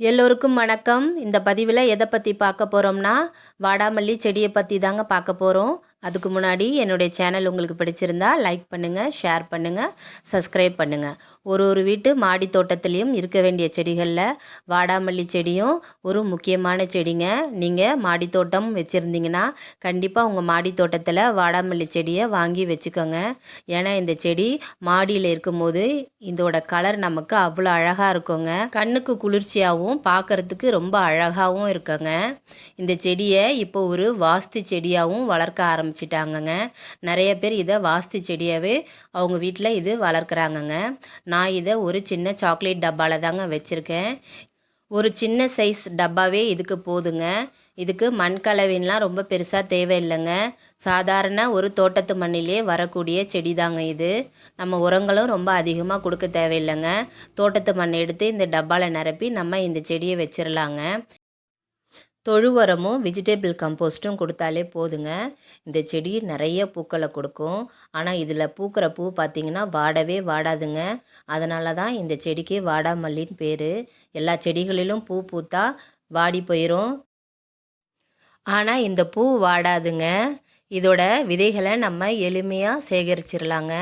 எல்லோருக்கும் வணக்கம். இந்த பதிவில் எதை பற்றி பார்க்க போகிறோம்னா வாடாமல்லி செடியை பற்றி தாங்க பார்க்க போகிறோம் அதுக்கு முன்னாடி என்னுடைய சேனல் உங்களுக்கு பிடிச்சிருந்தா லைக் பண்ணுங்கள் ஷேர் பண்ணுங்கள் சப்ஸ்கிரைப் பண்ணுங்கள் ஒரு ஒரு வீட்டு மாடி தோட்டத்துலேயும் இருக்க வேண்டிய செடிகளில் வாடாமல்லி செடியும் ஒரு முக்கியமான செடிங்க. நீங்கள் மாடி தோட்டம் வச்சுருந்தீங்கன்னா கண்டிப்பாக உங்கள் மாடி தோட்டத்தில் வாடாமல்லி செடியை வாங்கி வச்சுக்கோங்க. ஏன்னா இந்த செடி மாடியில் இருக்கும்போது இதோட கலர் நமக்கு அவ்வளோ அழகாக இருக்குங்க. கண்ணுக்கு குளிர்ச்சியாகவும் பார்க்குறதுக்கு ரொம்ப அழகாகவும் இருக்குங்க. இந்த செடியை இப்போ ஒரு வாஸ்து செடியாகவும் வளர்க்க ஆரம்பிச்சிட்டாங்கங்க. நிறைய பேர் இதை வாஸ்து செடியாகவே அவங்க வீட்டில் இது வளர்க்குறாங்கங்க. நான் இதை ஒரு சின்ன சாக்லேட் டப்பாவில் தாங்க வச்சுருக்கேன். ஒரு சின்ன சைஸ் டப்பாவே இதுக்கு போதுங்க. இதுக்கு மண் கலவின்லாம் ரொம்ப பெருசாக தேவையில்லைங்க. சாதாரண ஒரு தோட்டத்து மண்ணிலே வரக்கூடிய செடி தாங்க இது. நம்ம உரங்களும் ரொம்ப அதிகமாக கொடுக்க தேவையில்லைங்க. தோட்டத்து மண் எடுத்து இந்த டப்பாவில் நிரப்பி நம்ம இந்த செடியை வச்சிடலாங்க தொழு உரமும் வெஜிடபிள் கம்போஸ்ட்டும் கொடுத்தாலே போதுங்க. இந்த செடி நிறைய பூக்களை கொடுக்கும். ஆனால் இதில் பூக்கிற பூ பார்த்திங்கன்னா வாடவே வாடாதுங்க. அதனால தான் இந்த செடிக்கு வாடாமல்லின்னு பேர். எல்லா செடிகளிலும் பூ பூத்தா வாடி போயிடும் ஆனால் இந்த பூ வாடாதுங்க. இதோட விதைகளை நம்ம எளிமையாக சேகரிச்சிடலாங்க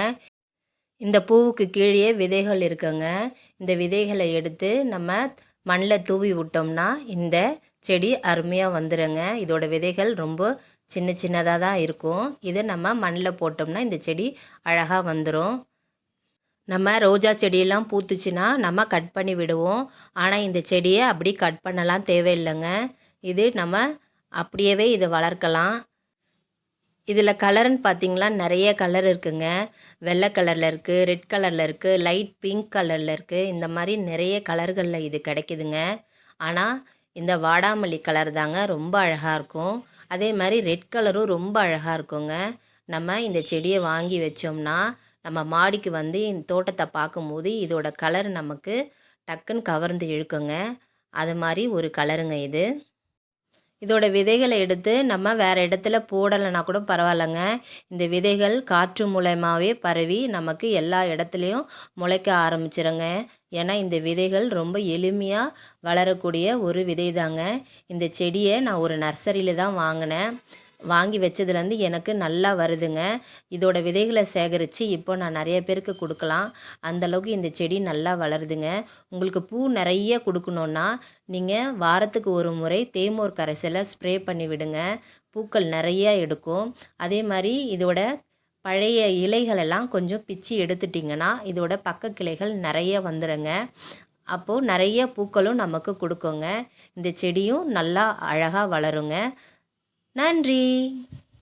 இந்த பூவுக்கு கீழே விதைகள் இருக்குங்க. இந்த விதைகளை எடுத்து நம்ம மண்ணில் தூவி விட்டோம்னா இந்த செடி அருமையாக வந்துடுங்க இதோட விதைகள் ரொம்ப சின்ன சின்னதாக தான் இருக்கும். இதை நம்ம மண்ணில் போட்டோம்னா இந்த செடி அழகாக வந்துடும் நம்ம ரோஜா செடியெல்லாம் பூத்துச்சுன்னா நம்ம கட் பண்ணி விடுவோம். ஆனால் இந்த செடியை அப்படி கட் பண்ணலாம் தேவையில்லைங்க. இது நம்ம அப்படியே இதை வளர்க்கலாம். இதில் கலர்னு பார்த்தீங்களா நிறைய கலர் இருக்குங்க. வெள்ளை கலரில் இருக்குது ரெட் கலரில் இருக்குது லைட் பிங்க் கலரில் இருக்குது இந்த மாதிரி நிறைய கலர்களில் இது கிடைக்குதுங்க. ஆனால் இந்த வாடாமல்லி கலர் தாங்க ரொம்ப அழகாக இருக்கும். அதே மாதிரி ரெட் கலரும் ரொம்ப அழகாக இருக்குங்க. நம்ம இந்த செடியை வாங்கி வச்சோம்னா நம்ம மாடிக்கு வந்து இந்த தோட்டத்தை பார்க்கும்போது இதோட கலர் நமக்கு டக்குன்னு கவர்ந்து இழுக்குங்க. அது மாதிரி ஒரு கலருங்க இது. இதோட விதைகளை எடுத்து நம்ம வேறு இடத்துல போடலைன்னா கூட பரவாயில்லைங்க. இந்த விதைகள் காற்று மூலயமாவே பரவி நமக்கு எல்லா இடத்துலையும் முளைக்க ஆரம்பிச்சிருங்க. ஏன்னா இந்த விதைகள் ரொம்ப எளிமையாக வளரக்கூடிய ஒரு விதை தாங்க இந்த செடியை நான் ஒரு நர்சரியில் தான் வாங்கினேன். வாங்கி வச்சதுலேருந்து எனக்கு நல்லா வருதுங்க. இதோட விதைகளை சேகரித்து இப்போ நான் நிறைய பேருக்கு கொடுக்கலாம். அந்தளவுக்கு இந்த செடி நல்லா வளருதுங்க. உங்களுக்கு பூ நிறைய கொடுக்கணுன்னா நீங்கள் வாரத்துக்கு ஒரு முறை தேமோர் கரைசலை ஸ்ப்ரே பண்ணி விடுங்க. பூக்கள் நிறைய எடுக்கும். அதே மாதிரி இதோட பழைய இலைகளெல்லாம் கொஞ்சம் பிச்சு எடுத்துட்டிங்கன்னா இதோட பக்க கிளைகள் நிறைய வந்துடுங்க அப்போது நிறைய பூக்களும் நமக்கு கொடுக்குங்க. இந்த செடியும் நல்லா அழகாக வளருங்க. நன்றி.